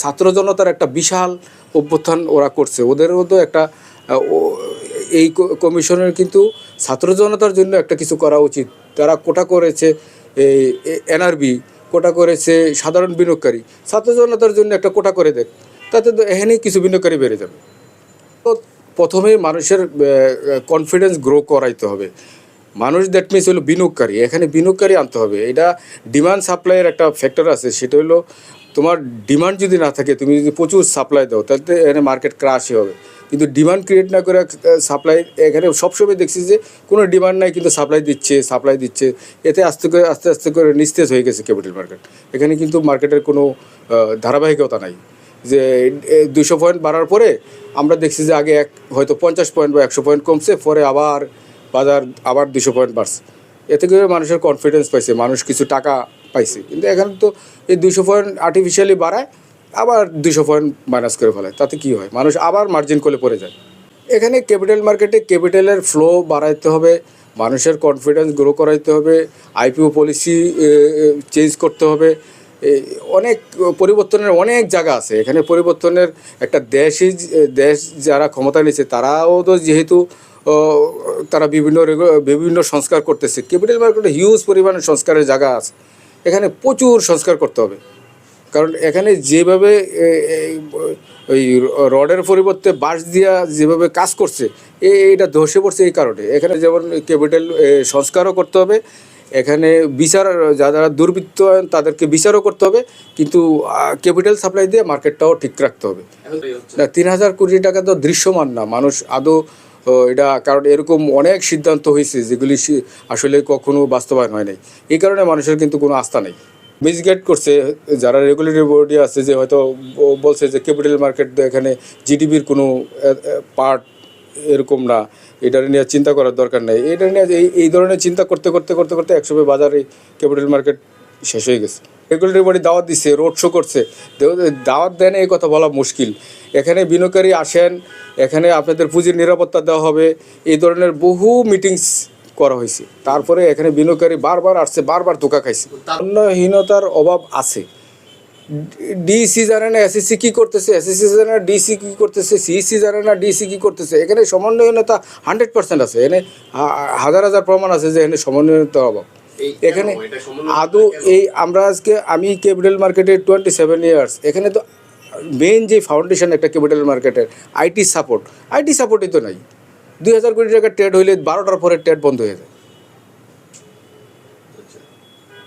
ছাত্র জনতার একটা বিশাল অভ্যুত্থান ওরা করছে। ওদেরও তো একটা এই কমিশনের কিন্তু ছাত্র জনতার জন্য একটা কিছু করা উচিত। তারা কোটা করেছে এই এনআরবি কোটা করেছে সাধারণ বিনিয়োগকারী। ছাত্র জনতার জন্য একটা কোটা করে দেখ, তাতে তো এখানেই কিছু বিনিয়োগকারী বেড়ে যাবে। তো প্রথমেই মানুষের কনফিডেন্স গ্রো করাইতে হবে। মানুষ দ্যাট মিনস হলো বিনিয়োগকারী। এখানে বিনিয়োগকারী আনতে হবে। এটা ডিমান্ড সাপ্লাইয়ের একটা ফ্যাক্টর আছে। সেটা হলো তোমার ডিমান্ড যদি না থাকে, তুমি যদি প্রচুর সাপ্লাই দাও, তাহলে এখানে মার্কেট ক্রাশই হবে। কিন্তু ডিমান্ড ক্রিয়েট না করে সাপ্লাই এখানে সবসময় দেখছি যে কোনো ডিমান্ড নাই, কিন্তু সাপ্লাই দিচ্ছে সাপ্লাই দিচ্ছে। এতে আস্তে করে, আস্তে আস্তে করে নিস্তেজ হয়ে গেছে ক্যাপিটাল মার্কেট এখানে কিন্তু মার্কেটের কোনো ধারাবাহিকতা নাই। যে দুশো পয়েন্ট বাড়ার পরে আমরা দেখছি যে আগে এক, হয়তো পঞ্চাশ পয়েন্ট বা একশো পয়েন্ট কমছে, পরে আবার বাজার আবার দুশো পয়েন্ট বাড়ছে। এতে করে মানুষের কনফিডেন্স পাইছে, মানুষ কিছু টাকা পাইছে। কিন্তু এখানে তো এই দুশো পয়েন্ট আর্টিফিশিয়ালি বাড়ায়, আবার দুশো পয়েন্ট মাইনাস করে ফেলায় তাতে কি হয়? মানুষ আবার মার্জিন করে পড়ে যায়। এখানে ক্যাপিটাল মার্কেটে ক্যাপিটালের ফ্লো বাড়াইতে হবে, মানুষের কনফিডেন্স গ্রো করাইতে হবে আইপিও পলিসি চেঞ্জ করতে হবে। অনেক পরিবর্তনের অনেক জায়গা আছে। এখানে পরিবর্তনের একটা দেশই দেশ যারা ক্ষমতা নিয়েছে, তারাও তো যেহেতু তারা বিভিন্ন বিভিন্ন সংস্কার করতেছে। ক্যাপিটাল মার্কেটে হিউজ পরিমাণে সংস্কারের জায়গা আছে। এখানে প্রচুর সংস্কার করতে হবে। কারণ এখানে যেভাবে এই, ওই রডের পরিবর্তে বাঁশ দিয়া যেভাবে কাজ করছে এটা ধসে পড়ছে এই কারণে। এখানে যেমন ক্যাপিটাল সংস্কারও করতে হবে। এখানে বিচার যারা দুর্বৃত্ত তাদেরকে বিচারও করতে হবে। কিন্তু ক্যাপিটাল সাপ্লাই দিয়ে মার্কেটটাও ঠিক রাখতে হবে। তিন হাজার কোটি টাকা তো দৃশ্যমান না। মানুষ আদৌ ও, এটা কারণ এরকম অনেক সিদ্ধান্ত হয়েছে যেগুলি আসলে কখনো বাস্তবায়ন হয় নাই। এই কারণে মানুষের কিন্তু কোনো আস্থা নেই। মিসগাইড করছে যারা রেগুলেটরি বডি আছে যে হয়তো বলছে যে ক্যাপিটাল মার্কেট এখানে জিডিপির কোনো পার্ট এরকম না। এটা নিয়ে চিন্তা করার দরকার নেই। এটা নিয়ে এই ধরনের চিন্তা করতে করতে করতে করতে একসময় বাজারে ক্যাপিটাল মার্কেট শেষ হয়ে গেছে। রেগুলেটরি বডি দাওয়াত দিচ্ছে রোড শো করছে। দাওয়াত দেন, এই কথা বলা মুশকিল। এখানে বিনিয়োগকারী আসেন, এখানে আপনাদের পুঁজির নিরাপত্তা দেওয়া হবে। এই ধরনের বহু মিটিংস করা হয়েছে। তারপরে এখানে বিনিয়োগকারী বারবার আসছে, বারবার ধোকা খাইছে। তারুণ্যহীনতার অভাব আছে। ডিসি জানে না এসএসসি কী করতেছে? এসএসসি জানে না ডিসি কী করতেছে? সিইসি জানে না ডিসি কী করতেছে? এখানে সমন্বয়হীনতা হান্ড্রেড পার্সেন্ট আছে। এখানে হাজার হাজার প্রমাণ আছে যে এখানে সমন্বয়হীনতার অভাব। এখানে আদৌ এই আমরা আজকে আমি ক্যাপিটাল মার্কেটে টোয়েন্টি সেভেন ইয়ার্স এখানে তো মেইন যে ফাউন্ডেশন একটা ক্যাপিটাল মার্কেটের আইটি সাপোর্ট আইটি সাপোর্টই তো নাই। দুই হাজার কোটি টাকা ট্রেড হইলে বারোটার পরে ট্রেড বন্ধ হয়ে যায়।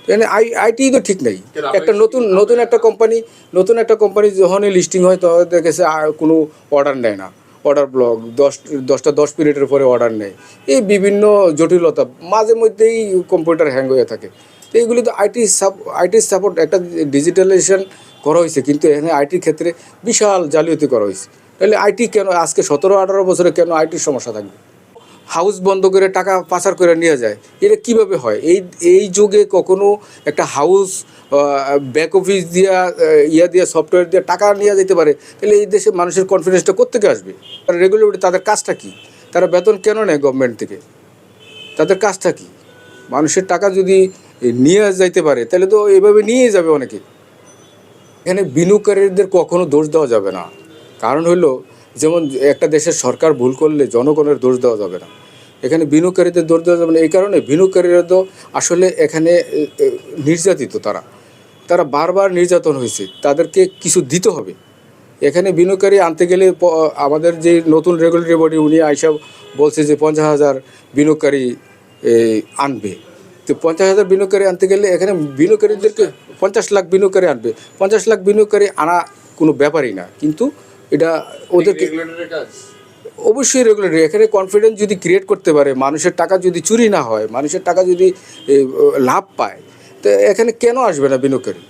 এখানে আই আইটি তো ঠিক নেই। একটা নতুন নতুন একটা কোম্পানি নতুন একটা কোম্পানি যখনই লিস্টিং হয় তখন দেখেছে আর কোনো অর্ডার নেয় না। অর্ডার ব্লক দশ, দশটা দশ মিনিটের পরে অর্ডার নেয়। এই বিভিন্ন জটিলতা, মাঝে মধ্যেই কম্পিউটার হ্যাং হয়ে থাকে। তো এইগুলি তো আইটি সাপ আইটি সাপোর্ট একটা ডিজিটালাইজেশন করা হয়েছে, কিন্তু এখানে আইটির ক্ষেত্রে বিশাল জালিয়াতি করা হয়েছে। তাহলে আইটি কেন, আজকে সতেরো, আঠারো বছরে কেন আইটির সমস্যা থাকবে? হাউস বন্ধ করে টাকা পাচার করে নিয়ে যায়। এটা কীভাবে হয়? এই এই যুগে কখনো একটা হাউস ব্যাক অফিস দিয়া ইয়া দিয়া সফটওয়্যার দিয়ে টাকা নিয়ে যেতে পারে। তাহলে এই দেশে মানুষের কনফিডেন্সটা কোথেকে আসবে? তারা রেগুলেটরি তাদের কাজটা কি? তারা বেতন কেন নেয় গভর্নমেন্ট থেকে? তাদের কাজটা কি? মানুষের টাকা যদি নিয়ে যাইতে পারে, তাহলে তো এভাবে নিয়ে যাবে অনেকে। এখানে বিনিয়োগকারীদের কখনো দোষ দেওয়া যাবে না। কারণ হলো যেমন একটা দেশের সরকার ভুল করলে জনগণের দোষ দেওয়া যাবে না। এখানে বিনিয়োগকারীদের দোষ দেওয়া যাবে না। এই কারণে বিনিয়োগকারীরা তো আসলে এখানে নির্যাতিত তারা। তারা বারবার নির্যাতন হয়েছে। তাদেরকে কিছু দিতে হবে। এখানে বিনিয়োগকারী আনতে গেলে আমাদের যে নতুন রেগুলেটরি বডি উনি আইসা বলছে যে পঞ্চাশ হাজার বিনিয়োগকারী আনবে। তো পঞ্চাশ হাজার বিনিয়োগকারী আনতে গেলে এখানে বিনিয়োগকারীদেরকে পঞ্চাশ লাখ বিনিয়োগকারী আনবে। পঞ্চাশ লাখ বিনিয়োগকারী আনা কোনো ব্যাপারই না। কিন্তু এটা ওদেরকে অবশ্যই রেগুলেটরি এখানে কনফিডেন্স যদি ক্রিয়েট করতে পারে মানুষের টাকা যদি চুরি না হয় মানুষের টাকা যদি লাভ পায় তো এখানে কেন আসবে না বিনিয়োগকারী?